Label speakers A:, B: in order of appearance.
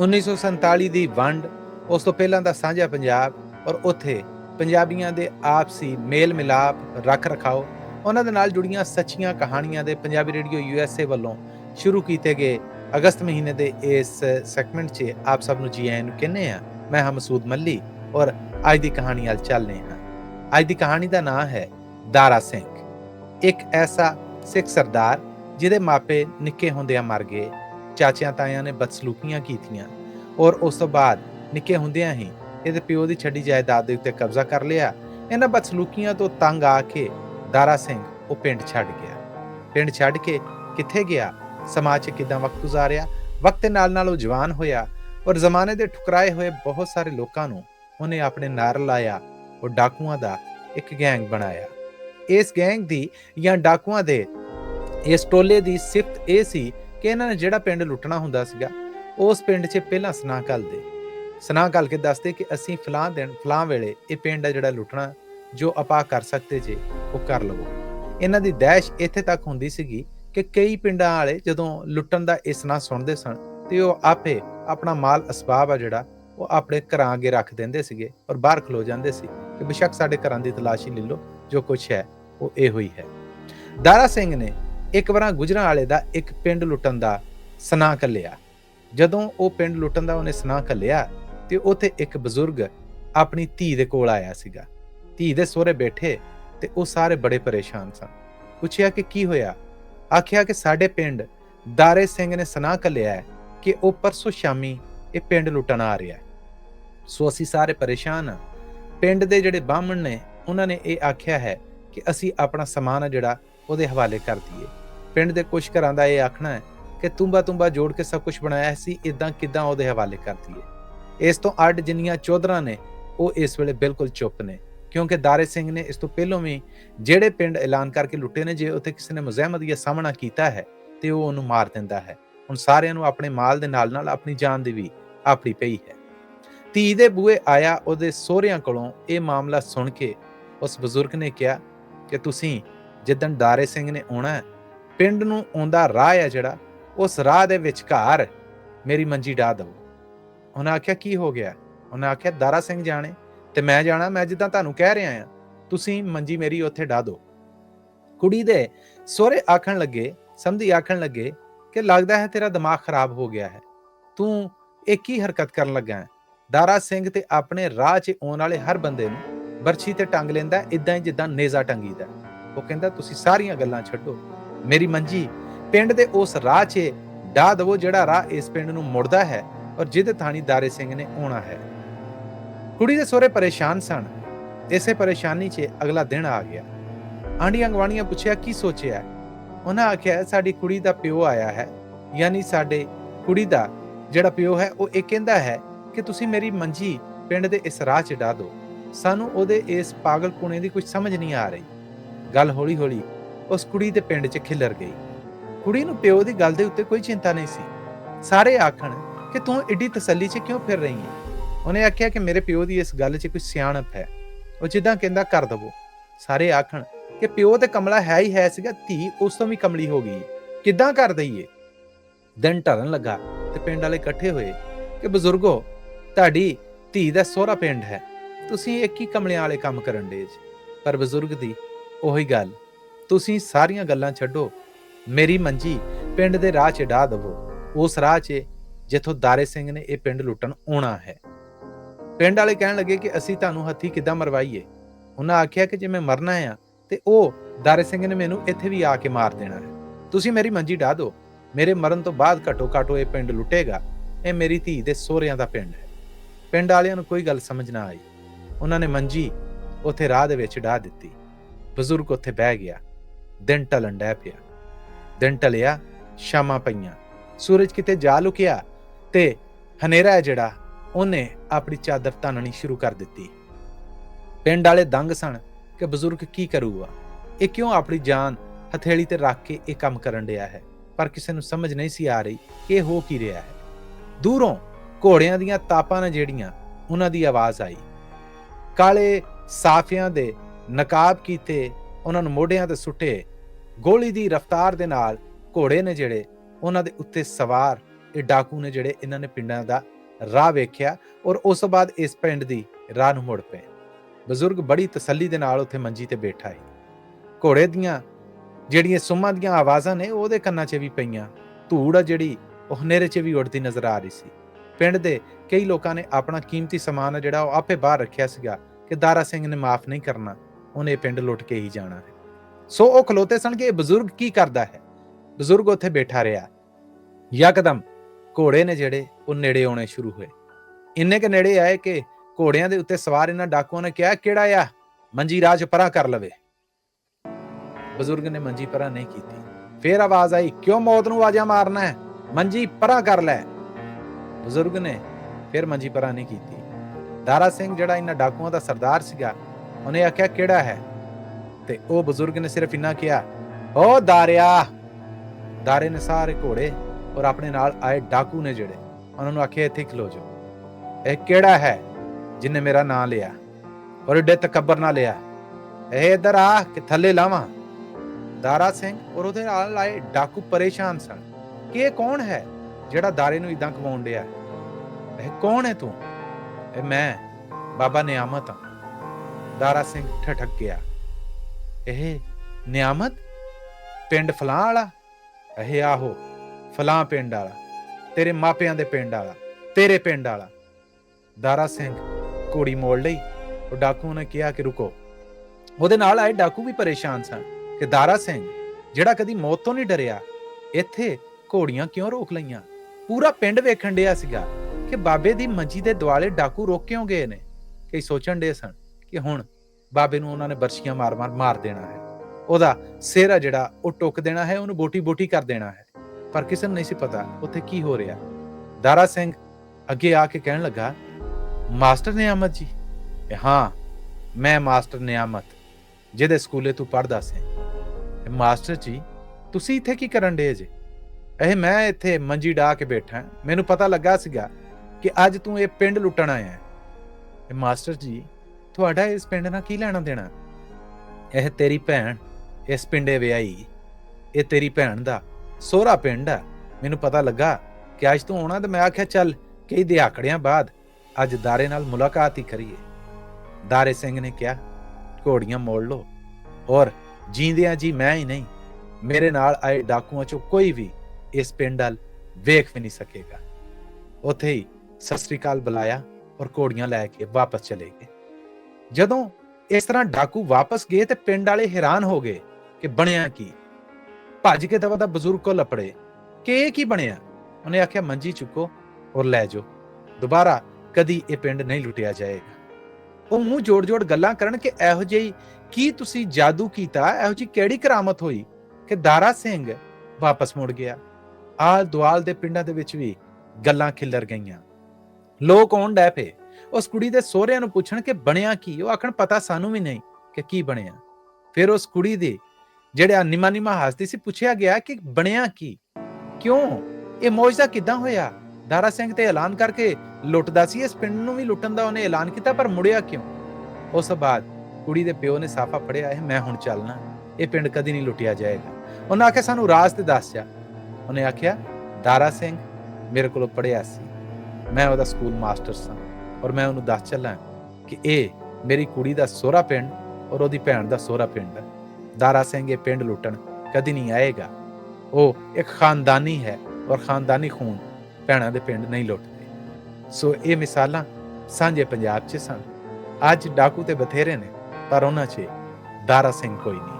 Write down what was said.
A: 1947 ਦੀ ਵੰਡ, ਉਸ ਤੋਂ ਪਹਿਲਾਂ ਦਾ ਸਾਂਝਾ ਪੰਜਾਬ ਔਰ ਉੱਥੇ ਪੰਜਾਬੀਆਂ ਦੇ ਆਪਸੀ ਮੇਲ ਮਿਲਾਪ ਰੱਖ ਰਖਾਓ ਉਹਨਾਂ ਦੇ ਨਾਲ ਜੁੜੀਆਂ ਸੱਚੀਆਂ ਕਹਾਣੀਆਂ ਦੇ ਪੰਜਾਬੀ ਰੇਡੀਓ ਯੂਐਸਏ ਵੱਲੋਂ ਸ਼ੁਰੂ ਕੀਤੇ ਗਏ ਅਗਸਤ ਮਹੀਨੇ ਦੇ ਇਸ ਸੈਗਮੈਂਟ 'ਚ ਆਪ ਸਭ ਨੂੰ ਜੀ ਆਇਆਂ ਨੂੰ ਕਹਿੰਦੇ ਆ ਮੈਂ ਹਾਂ ਮਸੂਦ ਮੱਲੀ ਔਰ ਅੱਜ ਦੀ ਕਹਾਣੀ ਵੱਲ ਚੱਲਨੇ ਹਾਂ। ਅੱਜ ਦੀ ਕਹਾਣੀ ਦਾ ਨਾਮ ਹੈ ਦਾਰਾ ਸਿੰਘ, ਇੱਕ ਐਸਾ ਸਿੱਖ ਸਰਦਾਰ ਜਿਹਦੇ ਮਾਪੇ ਨਿੱਕੇ ਹੁੰਦਿਆਂ ਮਰ ਗਏ ਚਾਚਿਆਂ ਤਾਇਆਂ ਨੇ ਬਦਸਲੂਕੀਆਂ ਕੀਤੀਆਂ ਔਰ ਉਸ ਤੋਂ ਬਾਅਦ ਨਿੱਕੇ ਹੁੰਦਿਆਂ ਹੀ ਇਹਦੇ ਪਿਓ ਦੀ ਛੱਡੀ ਜਾਇਦਾਦ ਦੇ ਉੱਤੇ ਕਬਜ਼ਾ ਕਰ ਲਿਆ। ਇਹਨਾਂ ਬਦਸਲੂਕੀਆਂ ਤੋਂ ਤੰਗ ਆ ਕੇ ਦਾਰਾ ਸਿੰਘ ਉਹ ਪਿੰਡ ਛੱਡ ਗਿਆ। ਪਿੰਡ ਛੱਡ ਕੇ ਕਿੱਥੇ ਗਿਆ? ਸਮਾਜ 'ਚ ਕਿਦਾਂ ਵਕਤ ਗੁਜ਼ਾਰਿਆ? ਵਕਤ ਦੇ ਨਾਲ ਨਾਲ ਉਹ ਜਵਾਨ ਹੋਇਆ ਔਰ ਜ਼ਮਾਨੇ ਦੇ ਠੁਕਰਾਏ ਹੋਏ ਬਹੁਤ ਸਾਰੇ ਲੋਕਾਂ ਨੂੰ ਉਹਨੇ ਆਪਣੇ ਨਾਲ ਲਾਇਆ ਉਹ ਡਾਕੂਆਂ ਦਾ ਇੱਕ ਗੈਂਗ ਬਣਾਇਆ। ਇਸ ਗੈਂਗ ਦੀ ਜਾਂ ਡਾਕੂਆਂ ਦੇ ਇਸ ਟੋਲੇ ਦੀ ਸਿਫਤ ਇਹ ਸੀ ਕਿ ਇਹਨਾਂ ਨੇ ਜਿਹੜਾ ਪਿੰਡ ਲੁੱਟਣਾ ਹੁੰਦਾ ਸੀਗਾ, ਉਸ ਪਿੰਡ 'ਚ ਪਹਿਲਾਂ ਸੁਨਾਹ ਘੱਲਦੇ ਸੁਨਾਹ ਘੱਲ ਦੱਸਦੇ ਕਿ ਅਸੀਂ ਫਲਾਂ ਦਿਨ ਫਲਾਂ ਵੇਲੇ ਇਹ ਪਿੰਡ ਆ ਜਿਹੜਾ ਲੁੱਟਣਾ, ਜੋ ਆਪਾਂ ਕਰ ਸਕਦੇ ਜੇ, ਉਹ ਕਰ ਲਵੋ। ਇਹਨਾਂ ਦੀ ਦਹਿਸ਼ ਇੱਥੇ ਤੱਕ ਹੁੰਦੀ ਸੀਗੀ ਕਿ ਕਈ ਪਿੰਡਾਂ ਵਾਲੇ ਜਦੋਂ ਲੁੱਟਣ ਦਾ ਇਸ ਨਾਂ ਸੁਣਦੇ ਸਨ, ਤੇ ਉਹ ਆਪੇ ਆਪਣਾ ਮਾਲ ਅਸਬਾਬ ਆ ਜਿਹੜਾ, ਉਹ ਆਪਣੇ ਘਰਾਂ ਅੱਗੇ ਰੱਖ ਦਿੰਦੇ ਸੀਗੇ ਔਰ ਬਾਹਰ ਖਲੋ ਜਾਂਦੇ ਸੀ ਕਿ ਬਿਸ਼ੱਕ ਸਾਡੇ ਘਰਾਂ ਦੀ ਤਲਾਸ਼ੀ ਲੈ ਲਓ, ਜੋ ਕੁਝ ਹੈ, ਉਹ ਇਹੋ ਹੀ ਹੈ। ਦਾਰਾ ਸਿੰਘ ਨੇ ਇੱਕ ਵਾਰਾਂ ਗੁਜਰਾਂ ਵਾਲੇ ਦਾ ਇੱਕ ਪਿੰਡ ਲੁੱਟਣ ਦਾ ਸਨਾਹ ਕੱਲਿਆ ਜਦੋਂ ਉਹ ਪਿੰਡ ਲੁੱਟਣ ਦਾ ਉਹਨੇ ਸਨਾਹ ਕੱਲਿਆ ਤੇ ਉੱਥੇ ਇੱਕ ਬਜ਼ੁਰਗ ਆਪਣੀ ਧੀ ਦੇ ਕੋਲ ਆਇਆ ਸੀਗਾ। ਧੀ ਦੇ ਸਹੁਰੇ ਬੈਠੇ ਤੇ ਉਹ ਸਾਰੇ ਬੜੇ ਪਰੇਸ਼ਾਨ ਸਨ। ਪੁੱਛਿਆ ਕਿ ਕੀ ਹੋਇਆ? ਆਖਿਆ ਕਿ ਸਾਡੇ ਪਿੰਡ ਦਾਰੇ ਸਿੰਘ ਨੇ ਸਨਾਹ ਕੱਲਿਆ ਹੈ ਕਿ ਉਹ ਪਰਸੋਂ ਸ਼ਾਮੀ ਇਹ ਪਿੰਡ ਲੁੱਟਣ ਆ ਰਿਹਾ ਸੋ ਅਸੀਂ ਸਾਰੇ ਪਰੇਸ਼ਾਨ ਹਾਂ। ਪਿੰਡ ਦੇ ਜਿਹੜੇ ਬਾਹਮਣ ਨੇ, ਉਹਨਾਂ ਨੇ ਇਹ ਆਖਿਆ ਹੈ ਕਿ ਅਸੀਂ ਆਪਣਾ ਸਮਾਨ ਆ ਜਿਹੜਾ ਉਹਦੇ ਹਵਾਲੇ ਕਰ ਦਈਏ। ਪਿੰਡ ਦੇ ਕੁਝ ਘਰਾਂ ਦਾ ਇਹ ਆਖਣਾ ਹੈ ਕਿ ਤੁੰਬਾ ਤੁੰਬਾ ਜੋੜ ਕੇ ਸਭ ਕੁਝ ਬਣਾਇਆ ਸੀ ਇਦਾਂ ਕਿਦਾਂ ਉਹਦੇ ਹਵਾਲੇ ਕਰਦੀ ਹੈ। ਇਸ ਤੋਂ ਅੱਡ ਜਿੰਨੀਆਂ ਚੌਧਰਾਂ ਨੇ, ਉਹ ਇਸ ਵੇਲੇ ਬਿਲਕੁਲ ਚੁੱਪ ਨੇ, ਕਿਉਂਕਿ ਦਾਰੇ ਸਿੰਘ ਨੇ ਇਸ ਤੋਂ ਪਹਿਲਾਂ ਵੀ ਜਿਹੜੇ ਪਿੰਡ ਐਲਾਨ ਕਰਕੇ ਲੁੱਟੇ ਨੇ, ਜੇ ਉੱਥੇ ਕਿਸੇ ਨੇ ਮੁਜ਼ਹਿਮਤ ਦਾ ਸਾਹਮਣਾ ਕੀਤਾ ਹੈ, ਤੇ ਉਹ ਉਹਨੂੰ ਮਾਰ ਦਿੰਦਾ ਹੈ। ਹੁਣ ਸਾਰਿਆਂ ਨੂੰ ਆਪਣੇ ਮਾਲ ਦੇ ਨਾਲ ਨਾਲ ਆਪਣੀ ਜਾਨ ਦੀ ਵੀ ਆਪਣੀ ਪਈ ਹੈ। ਧੀ ਦੇ ਬੂਏ ਆਇਆ ਉਹਦੇ ਸਹੁਰਿਆਂ ਕੋਲੋਂ ਇਹ ਮਾਮਲਾ ਸੁਣ ਕੇ ਉਸ ਬਜ਼ੁਰਗ ਨੇ ਕਿਹਾ ਕਿ ਤੁਸੀਂ ਜਿੱਦਣ ਦਾਰੇ ਸਿੰਘ ਨੇ ਆਉਣਾ ਪਿੰਡ ਨੂੰ ਆਉਂਦਾ ਰਾਹ ਹੈ ਜਿਹੜਾ, ਉਸ ਰਾਹ ਦੇ ਵਿਚਕਾਰ ਮੇਰੀ ਮੰਜੀ ਢਾ ਦਿਓ ਉਹਨਾਂ ਆਖਿਆ, ਕੀ ਹੋ ਗਿਆ? ਉਹਨਾਂ ਆਖਿਆ, ਦਾਰਾ ਸਿੰਘ ਜਾਣੇ, ਤੇ ਮੈਂ ਜਾਣਾ, ਮੈਂ ਜਿੱਦਾਂ ਤੁਹਾਨੂੰ ਕਹਿ ਰਿਹਾ ਆ ਤੁਸੀਂ ਮੰਜੀ ਮੇਰੀ ਉੱਥੇ ਢਾ ਦਿਓ ਕੁੜੀ ਦੇ ਸਹੁਰੇ ਆਖਣ ਲੱਗੇ, ਸਮਝੀ ਆਖਣ ਲੱਗੇ ਕਿ ਲੱਗਦਾ ਹੈ ਤੇਰਾ ਦਿਮਾਗ ਖਰਾਬ ਹੋ ਗਿਆ ਹੈ। ਤੂੰ ਇਹ ਕੀ ਹਰਕਤ ਕਰਨ ਲੱਗਾ ਹੈ। ਦਾਰਾ ਸਿੰਘ ਤੇ ਆਪਣੇ ਰਾਹ 'ਚ ਆਉਣ ਵਾਲੇ ਹਰ ਬੰਦੇ ਨੂੰ ਬਰਛੀ ਤੇ ਟੰਗ ਲੈਂਦਾ ਇਦਾਂ ਹੀ ਜਿੱਦਾਂ ਨੇਜ਼ਾ ਟੰਗੀਦਾ। ਉਹ ਕਹਿੰਦਾ, ਤੁਸੀਂ ਸਾਰੀਆਂ ਗੱਲਾਂ ਛੱਡੋ। ਮੇਰੀ ਮੰਜੀ, ਪਿੰਡ ਦੇ ਉਸ ਰਾਹ 'ਚ ਢਾ ਦਵੋ ਜਿਹੜਾ ਰਾਹ ਇਸ ਪਿੰਡ ਨੂੰ ਮੁੜਦਾ ਹੈ ਔਰ ਜਿਹਦੇ ਥਾਣੀ ਦਾਰੇ ਸਿੰਘ ਨੇ ਆਉਣਾ ਹੈ। ਕੁੜੀ ਦੇ ਸਹੁਰੇ ਪਰੇਸ਼ਾਨ ਸਨ। ਇਸੇ ਪਰੇਸ਼ਾਨੀ 'ਚ ਅਗਲਾ ਦਿਨ ਆ ਗਿਆ। ਆਂਡੀਆਂ ਗਵਾਣੀਆਂ ਪੁੱਛਿਆ, ਕੀ ਸੋਚਿਆ? ਉਹਨਾਂ ਆਖਿਆ, ਸਾਡੀ ਕੁੜੀ ਦਾ ਪਿਓ ਆਇਆ ਹੈ। ਯਾਨੀ ਸਾਡੇ ਕੁੜੀ ਦਾ ਜਿਹੜਾ ਪਿਓ ਹੈ, ਉਹ ਇਹ ਕਹਿੰਦਾ ਹੈ ਕਿ ਤੁਸੀਂ ਮੇਰੀ ਮੰਜੀ ਪਿੰਡ ਦੇ ਇਸ ਰਾਹ 'ਚ ਢਾ ਦਿਓ। ਸਾਨੂੰ ਉਹਦੇ ਇਸ ਪਾਗਲਪੁਣੇ ਦੀ ਕੁਝ ਸਮਝ ਨਹੀਂ ਆ ਰਹੀ। ਗੱਲ ਹੌਲੀ-ਹੌਲੀ ਉਸ ਕੁੜੀ ਦੇ ਪਿੰਡ 'ਚ ਖਿਲਰ ਗਈ। ਕੁੜੀ ਨੂੰ ਪਿਓ ਦੀ ਗੱਲ ਦੇ ਉੱਤੇ ਕੋਈ ਚਿੰਤਾ ਨਹੀਂ ਸੀ। ਸਾਰੇ ਆਖਣ ਕਿ ਤੂੰ ਏਡੀ ਤਸੱਲੀ 'ਚ ਕਿਉਂ ਫਿਰ ਰਹੀ ਹੈ? ਉਹਨੇ ਆਖਿਆ ਕਿ ਮੇਰੇ ਪਿਓ ਦੀ ਇਸ ਗੱਲ 'ਚ ਕੋਈ ਸਿਆਣਪ ਹੈ। ਉਹ ਜਿੱਦਾਂ ਕਹਿੰਦਾ, ਕਰ ਦਵੋ। ਸਾਰੇ ਆਖਣ ਕਿ ਪਿਓ ਤੇ ਕਮਲਾ ਹੈ ਹੀ ਹੈ ਸੀਗਾ, ਧੀ ਉਸ ਤੋਂ ਵੀ ਕਮਲੀ ਹੋ ਗਈ। ਕਿੱਦਾਂ ਕਰ ਦਈਏ? ਦਿਨ ਢਲਣ ਲੱਗਾ ਤੇ ਪਿੰਡ ਵਾਲੇ ਇਕੱਠੇ ਹੋਏ ਕਿ, ਬਜ਼ੁਰਗੋ, ਤੁਹਾਡੀ ਧੀ ਦਾ ਸੋਹਰਾ ਪਿੰਡ ਹੈ। ਤੁਸੀਂ ਇੱਕ ਹੀ ਕਮਲਿਆਂ ਵਾਲੇ ਕੰਮ ਕਰਨ ਦੇ ਪਰ ਬਜ਼ੁਰਗ ਦੀ ਉਹੀ ਗੱਲ ਤੁਸੀਂ ਸਾਰੀਆਂ ਗੱਲਾਂ ਛੱਡੋ। ਮੇਰੀ ਮੰਜੀ ਪਿੰਡ ਦੇ ਰਾਹ 'ਚ ਢਾ ਦਵੋ। ਉਸ ਰਾਹ 'ਚ ਜਿੱਥੋਂ ਦਾਰੇ ਸਿੰਘ ਨੇ ਇਹ ਪਿੰਡ ਲੁੱਟਣ ਆਉਣਾ ਹੈ। ਪਿੰਡ ਵਾਲੇ ਕਹਿਣ ਲੱਗੇ ਕਿ ਅਸੀਂ ਤੁਹਾਨੂੰ ਹੱਥੀ ਕਿੱਦਾਂ ਮਰਵਾਈਏ? ਉਹਨਾਂ ਆਖਿਆ ਕਿ ਜੇ ਮੈਂ ਮਰਨਾ ਆ, ਤੇ ਉਹ ਦਾਰੇ ਸਿੰਘ ਨੇ ਮੈਨੂੰ ਇੱਥੇ ਵੀ ਆ ਕੇ ਮਾਰ ਦੇਣਾ ਹੈ। ਤੁਸੀਂ ਮੇਰੀ ਮੰਜੀ ਢਾ ਦਿਓ। ਮੇਰੇ ਮਰਨ ਤੋਂ ਬਾਅਦ ਘਟੋ ਘਟੋ ਇਹ ਪਿੰਡ ਲੁੱਟੇਗਾ। ਇਹ ਮੇਰੀ ਧੀ ਦੇ ਸਹੁਰਿਆਂ ਦਾ ਪਿੰਡ ਹੈ। ਪਿੰਡ ਵਾਲਿਆਂ ਨੂੰ ਕੋਈ ਗੱਲ ਸਮਝ ਨਾ ਆਈ। ਉਹਨਾਂ ਨੇ ਮੰਜੀ ਉੱਥੇ ਰਾਹ ਦੇ ਵਿੱਚ ਢਾ ਦਿੱਤੀ। ਬਜ਼ੁਰਗ ਉੱਥੇ ਬਹਿ ਗਿਆ। ਦਿਨ ਢਲਣ ਡੈ ਪਿਆ। ਦਿਨ ਢਲਿਆ, ਸ਼ਾਮਾਂ ਪਈਆਂ। ਸੂਰਜ ਕਿਤੇ ਜਾ ਲੁਕਿਆ ਤੇ ਹਨੇਰਾ ਜਿਹੜਾ, ਉਹਨੇ ਆਪਣੀ ਚਾਦਰ ਤਾਨਣੀ ਸ਼ੁਰੂ ਕਰ ਦਿੱਤੀ। ਪਿੰਡ ਵਾਲੇ ਦੰਗ ਸਨ ਕਿ ਬਜ਼ੁਰਗ ਕੀ ਕਰੂਗਾ? ਇਹ ਕਿਉਂ ਆਪਣੀ ਜਾਨ ਹਥੇਲੀ ਤੇ ਰੱਖ ਕੇ ਇਹ ਕੰਮ ਕਰਨ ਰਿਹਾ ਹੈ? ਪਰ ਕਿਸੇ ਨੂੰ ਸਮਝ ਨਹੀਂ ਸੀ ਆ ਰਹੀ ਕਿ ਇਹ ਹੋ ਕੀ ਰਿਹਾ ਹੈ। ਦੂਰੋਂ ਘੋੜਿਆਂ ਦੀਆਂ ਤਾਪਾਂ ਨੇ ਜਿਹੜੀਆਂ, ਉਹਨਾਂ ਦੀ ਆਵਾਜ਼ ਆਈ। ਕਾਲੇ ਸਾਫਿਆਂ ਦੇ ਨਕਾਬ ਕੀਤੇ ਉਹਨਾਂ ਨੂੰ ਮੋਢਿਆਂ ਤੇ ਸੁੱਟੇ। ਗੋਲੀ ਦੀ ਰਫ਼ਤਾਰ ਦੇ ਨਾਲ ਘੋੜੇ ਨੇ ਜਿਹੜੇ ਉਹਨਾਂ ਦੇ ਉੱਤੇ ਸਵਾਰ ਇਹ ਡਾਕੂ ਨੇ ਜਿਹੜੇ ਇਹਨਾਂ ਨੇ ਪਿੰਡਾਂ ਦਾ ਰਾਹ ਵੇਖਿਆ ਔਰ ਉਸ ਤੋਂ ਬਾਅਦ ਇਸ ਪਿੰਡ ਦੀ ਰਾਹ ਨੂੰ ਮੁੜ ਪਏ। ਬਜ਼ੁਰਗ ਬੜੀ ਤਸੱਲੀ ਦੇ ਨਾਲ ਉੱਥੇ ਮੰਜੀ ਤੇ ਬੈਠਾ ਹੈ। ਘੋੜੇ ਦੀਆਂ ਜਿਹੜੀਆਂ ਸੁਮਾਂ ਦੀਆਂ ਆਵਾਜ਼ਾਂ ਨੇ ਉਹਦੇ ਕੰਨਾਂ 'ਚ ਵੀ ਪਈਆਂ। ਧੂੜ ਆ ਜਿਹੜੀ ਉਹ ਹਨੇਰੇ 'ਚ ਵੀ ਉੱਡਦੀ ਨਜ਼ਰ ਆ ਰਹੀ ਸੀ। ਪਿੰਡ ਦੇ ਕਈ ਲੋਕਾਂ ਨੇ ਆਪਣਾ ਕੀਮਤੀ ਸਮਾਨ ਜਿਹੜਾ ਉਹ ਆਪੇ ਬਾਹਰ ਰੱਖਿਆ ਸੀਗਾ ਕਿ ਦਾਰਾ ਸਿੰਘ ਨੇ ਮਾਫ ਨਹੀਂ ਕਰਨਾ। ਉਹਨੇ ਪਿੰਡ ਲੁੱਟ ਕੇ ਹੀ ਜਾਣਾ ਹੈ। ਸੋ ਉਹ ਖਲੋਤੇ ਸਨ ਕਿ ਇਹ ਬਜ਼ੁਰਗ ਕੀ ਕਰਦਾ ਹੈ? ਬਜ਼ੁਰਗ ਉੱਥੇ ਬੈਠਾ ਰਿਹਾ। ਯਕਦਮ ਘੋੜੇ ਨੇ ਜਿਹੜੇ, ਉਹ ਨੇੜੇ ਆਉਣੇ ਸ਼ੁਰੂ ਹੋਏ। ਇੰਨੇ ਕੇ ਨੇੜੇ ਆਏ ਕਿ ਘੋੜਿਆਂ ਦੇ ਉੱਤੇ ਸਵਾਰ ਇਹਨਾਂ ਡਾਕੂਆਂ ਨੇ ਕਿਹਾ, ਕਿਹੜਾ ਆ? ਮੰਜੀ ਰਾਜ ਪਰਾਂ ਕਰ ਲਵੇ। ਬਜ਼ੁਰਗ ਨੇ ਮੰਜੀ ਪਰਾਂ ਨਹੀਂ ਕੀਤੀ। ਫੇਰ ਆਵਾਜ਼ ਆਈ, ਕਿਉਂ ਮੌਤ ਨੂੰ ਆਵਾਜ਼ਾਂ ਮਾਰਨਾ ਹੈ? ਮੰਜੀ ਪਰਾਂ ਕਰ ਲੈ। ਬਜ਼ੁਰਗ ਨੇ ਫਿਰ ਮੰਜੀ ਪਰਾਂ ਨਹੀਂ ਕੀਤੀ। ਦਾਰਾ ਸਿੰਘ ਜਿਹੜਾ ਇਹਨਾਂ ਡਾਕੂਆਂ ਦਾ ਸਰਦਾਰ ਸੀਗਾ ਉਹਨੇ ਆਖਿਆ, ਕਿਹੜਾ ਹੈ? ਤੇ ਉਹ ਬਜ਼ੁਰਗ ਨੇ ਸਿਰਫ ਇੰਨਾ ਕਿਹਾ, ਓ ਦਾਰਿਆ! ਦਾਰੇ ਨੇ ਸਾਰੇ ਘੋੜੇ ਔਰ ਆਪਣੇ ਨਾਲ ਆਏ ਡਾਕੂ ਨੇ ਜਿਹੜੇ। ਉਹਨਾਂ ਨੂੰ ਆਖਿਆ, ਇੱਥੇ ਖਲੋ ਜਾਓ। ਇਹ ਕਿਹੜਾ ਹੈ ਜਿਨੇ ਮੇਰਾ ਨਾਂ ਲਿਆ ਔਰ ਏਡੇ ਤਕੱਬਰ ਨਾ ਲਿਆ? ਇਹ ਇੱਧਰ ਆ ਕਿ ਥੱਲੇ ਲਾਵਾਂ? ਦਾਰਾ ਸਿੰਘ ਔਰ ਉਹਦੇ ਨਾਲ ਆਏ ਡਾਕੂ ਪਰੇਸ਼ਾਨ ਸਨ। ਕਿ ਇਹ ਕੌਣ ਹੈ ਜਿਹੜਾ ਦਾਰੇ ਨੂੰ ਇਦਾਂ ਕਵਾਉਣ ਡਿਆ? ਇਹ ਕੌਣ ਹੈ ਤੂੰ? ਇਹ ਮੈਂ, ਬਾਬਾ ਨਿਆਮਤ ਹਾਂ। ਦਾਰਾ ਸਿੰਘ ਠਠਕ ਗਿਆ। ਇਹ ਨਿਆਮਤ ਪਿੰਡ ਫਲਾਂ ਵਾਲਾ? ਇਹ ਆਹੋ, ਫਲਾਂ ਪਿੰਡ ਵਾਲਾ, ਤੇਰੇ ਮਾਪਿਆਂ ਦੇ ਪਿੰਡ ਵਾਲਾ, ਤੇਰੇ ਪਿੰਡ ਵਾਲਾ। ਦਾਰਾ ਸਿੰਘ ਘੋੜੀ ਮੋੜ ਲਈ, ਉਹ ਡਾਕੂ ਨੇ ਕਿਹਾ ਕਿ ਰੁਕੋ। ਉਹਦੇ ਨਾਲ ਆਏ ਡਾਕੂ ਵੀ ਪਰੇਸ਼ਾਨ ਸਨ ਕਿ ਦਾਰਾ ਸਿੰਘ, ਜਿਹੜਾ ਕਦੀ ਮੌਤ ਤੋਂ ਨਹੀਂ ਡਰਿਆ, ਇੱਥੇ ਘੋੜੀਆਂ ਕਿਉਂ ਰੋਕ ਲਈਆਂ? ਪੂਰਾ ਪਿੰਡ ਵੇਖਣ ਡਿਆ ਸੀਗਾ ਕਿ ਬਾਬੇ ਦੀ ਮੰਜੀ ਦੇ ਦੁਆਲੇ ਡਾਕੂ ਰੋਕ ਕਿਉਂ ਗਏ ਨੇ? ਕਈ ਸੋਚਣ ਡੇ ਸਨ ਕਿ ਹੁਣ ਬਾਬੇ ਨੂੰ ਉਹਨਾਂ ਨੇ ਬਰਸ਼ੀਆਂ ਮਾਰ-ਮਾਰ ਮਾਰ ਦੇਣਾ ਹੈ। ਉਹਦਾ ਸਿਹਰਾ ਜਿਹੜਾ, ਉਹ ਟੁੱਕ ਦੇਣਾ ਹੈ, ਉਹਨੂੰ ਬੋਟੀ-ਬੋਟੀ ਕਰ ਦੇਣਾ ਹੈ। ਪਰ ਕਿਸੇ ਨੂੰ ਨਹੀਂ ਸੀ ਪਤਾ ਉੱਥੇ ਕੀ ਹੋ ਰਿਹਾ। ਦਾਰਾ ਸਿੰਘ ਅੱਗੇ ਆ ਕੇ ਕਹਿਣ ਲੱਗਾ, ਮਾਸਟਰ ਨਿਆਮਤ ਜੀ। ਹਾਂ, ਮੈਂ ਮਾਸਟਰ ਨਿਆਮਤ, ਜਿਹਦੇ ਸਕੂਲੇ ਤੂੰ ਪੜ੍ਹਦਾ ਸੀ। ਮਾਸਟਰ ਜੀ, ਤੁਸੀਂ ਇੱਥੇ ਕੀ ਕਰਨ ਡੇ ਜੇ? ਇਹ ਮੈਂ ਇੱਥੇ ਮੰਜੀ ਡਾ ਕੇ ਬੈਠਾ। ਮੈਨੂੰ ਪਤਾ ਲੱਗਾ ਸੀਗਾ ਕਿ ਅੱਜ ਤੂੰ ਇਹ ਪਿੰਡ ਲੁੱਟਣ ਆਇਆ ਹੈ। ਮਾਸਟਰ ਜੀ ਤੁਹਾਡਾ ਇਸ ਪਿੰਡ ਨਾਲ ਕੀ ਲੈਣਾ ਦੇਣਾ? ਇਹ ਤੇਰੀ ਭੈਣ ਇਸ ਪਿੰਡੇ ਵਿਆਹੀ। ਇਹ ਤੇਰੀ ਭੈਣ ਦਾ ਸੋਹਰਾ ਪਿੰਡ ਆ। ਮੈਨੂੰ ਪਤਾ ਲੱਗਾ ਕਿ ਅੱਜ ਤੂੰ ਆਉਣਾ ਤੇ ਮੈਂ ਆਖਿਆ, ਚੱਲ ਕਈ ਦਿਹਾਕੜਿਆਂ ਬਾਅਦ ਅੱਜ ਦਾਰੇ ਨਾਲ ਮੁਲਾਕਾਤ ਹੀ ਕਰੀਏ। ਦਾਰੇ ਸਿੰਘ ਨੇ ਕਿਹਾ, ਘੋੜੀਆਂ ਮੋੜ ਲਓ। ਔਰ ਜੀਂਦਿਆਂ ਜੀ ਮੈਂ ਹੀ ਨਹੀਂ, ਮੇਰੇ ਨਾਲ ਆਏ ਡਾਕੂਆਂ ਚੋਂ ਕੋਈ ਵੀ ਇਸ ਪਿੰਡ ਵੱਲ ਵੇਖ ਵੀ ਨਹੀਂ ਸਕੇਗਾ। ਉੱਥੇ ਹੀ ਸਤਿ ਸ੍ਰੀ ਅਕਾਲ ਬੁਲਾਇਆ ਔਰ ਘੋੜੀਆਂ ਲੈ ਕੇ ਵਾਪਸ ਚਲੇ ਗਏ। ਜਦੋਂ ਇਸ ਤਰ੍ਹਾਂ ਡਾਕੂ ਵਾਪਸ ਗਏ ਤੇ ਪਿੰਡ ਵਾਲੇ ਹੈਰਾਨ ਹੋ ਗਏ ਕਿ ਬਣਿਆ ਕੀ? ਭੱਜ ਕੇ ਦਵਾ ਦਾ ਬਜ਼ੁਰਗ ਕੋਲ ਲਪੜੇ, ਕਿ ਇਹ ਕੀ ਬਣਿਆ? ਉਹਨੇ ਆਖਿਆ, ਮੰਜੀ ਚੁੱਕੋ ਔਰ ਲੈ ਜਾਓ। ਦੁਬਾਰਾ ਕਦੀ ਇਹ ਪਿੰਡ ਨਹੀਂ ਲੁੱਟਿਆ ਜਾਏਗਾ। ਉਹ ਮੂੰਹ ਜੋੜ-ਜੋੜ ਗੱਲਾਂ ਕਰਨ ਕਿ ਇਹੋ ਜਿਹੀ ਕੀ ਤੁਸੀਂ ਜਾਦੂ ਕੀਤਾ, ਇਹੋ ਜਿਹੀ ਕਿਹੜੀ ਕਰਾਮਤ ਹੋਈ ਕਿ ਦਾਰਾ ਸਿੰਘ ਵਾਪਸ ਮੁੜ ਗਿਆ। ਆਲ ਦੁਆਲ ਦੇ ਪਿੰਡਾਂ ਦੇ ਵਿੱਚ ਵੀ ਗੱਲਾਂ ਖਿੱਲਰ ਗਈਆਂ। ਲੋਕ ਆਉਣ ਡੈ ਪਏ। ਉਸ ਕੁੜੀ ਦੇ ਸਹੁਰਿਆਂ ਨੂੰ ਪੁੱਛਣ ਕਿ ਬਣਿਆ ਕੀ? ਉਹ ਆਖਣ, ਪਤਾ ਸਾਨੂੰ ਵੀ ਨਹੀਂ ਕਿ ਕੀ ਬਣਿਆ। ਫਿਰ ਉਸ ਕੁੜੀ ਦੇ ਜਿਹੜੇ ਨਿਮਾ ਨਿਮਾ ਹੱਸਦੀ ਸੀ, ਪੁੱਛਿਆ ਗਿਆ ਕਿ ਬਣਿਆ ਕੀ? ਕਿਉਂ? ਇਹ ਮੌਜਜ਼ਾ ਕਿਦਾਂ ਹੋਇਆ? ਦਾਰਾ ਸਿੰਘ ਤੇ ਐਲਾਨ ਕਰਕੇ ਲੁੱਟਦਾ ਸੀ, ਇਸ ਪਿੰਡ ਨੂੰ ਵੀ ਲੁੱਟਣ ਦਾ ਉਹਨੇ ਐਲਾਨ ਕੀਤਾ, ਪਰ ਮੁੜਿਆ ਕਿਉਂ? ਉਸ ਤੋਂ ਬਾਅਦ ਕੁੜੀ ਦੇ ਪਿਓ ਨੇ ਸਾਫਾ ਫੜਿਆ ਇਹ ਮੈਂ ਹੁਣ ਚੱਲਣਾ, ਇਹ ਪਿੰਡ ਕਦੀ ਨਹੀਂ ਲੁੱਟਿਆ ਜਾਏਗਾ। ਉਹਨਾਂ ਆਖਿਆ, ਸਾਨੂੰ ਰਾਜ਼ ਤੇ ਦੱਸ ਜਾ। ਉਹਨੇ ਆਖਿਆ, ਦਾਰਾ ਸਿੰਘ ਮੇਰੇ ਕੋਲੋਂ ਪੜਿਆ ਸੀ, ਮੈਂ ਉਹਦਾ ਸਕੂਲ ਮਾਸਟਰ ਸਾਂ। ਔਰ ਮੈਂ ਉਹਨੂੰ ਦੱਸ ਚੱਲਾਂ ਕਿ ਇਹ ਮੇਰੀ ਕੁੜੀ ਦਾ ਸੋਹਰਾ ਪਿੰਡ ਔਰ ਉਹਦੀ ਭੈਣ ਦਾ ਸੋਹਰਾ ਪਿੰਡ ਹੈ। ਦਾਰਾ ਸਿੰਘ ਇਹ ਪਿੰਡ ਲੁੱਟਣ ਕਦੀ ਨਹੀਂ ਆਏਗਾ। ਉਹ ਇੱਕ ਖਾਨਦਾਨੀ ਹੈ ਔਰ ਖਾਨਦਾਨੀ ਖੂਨ ਭੈਣਾਂ ਦੇ ਪਿੰਡ ਨਹੀਂ ਲੁੱਟਦੇ। ਸੋ ਇਹ ਮਿਸਾਲਾਂ ਸਾਂਝੇ ਪੰਜਾਬ 'ਚ ਸਨ। ਅੱਜ ਡਾਕੂ ਤੇ ਬਥੇਰੇ ਨੇ, ਪਰ ਉਹਨਾਂ 'ਚ ਦਾਰਾ ਸਿੰਘ ਕੋਈ ਨਹੀਂ।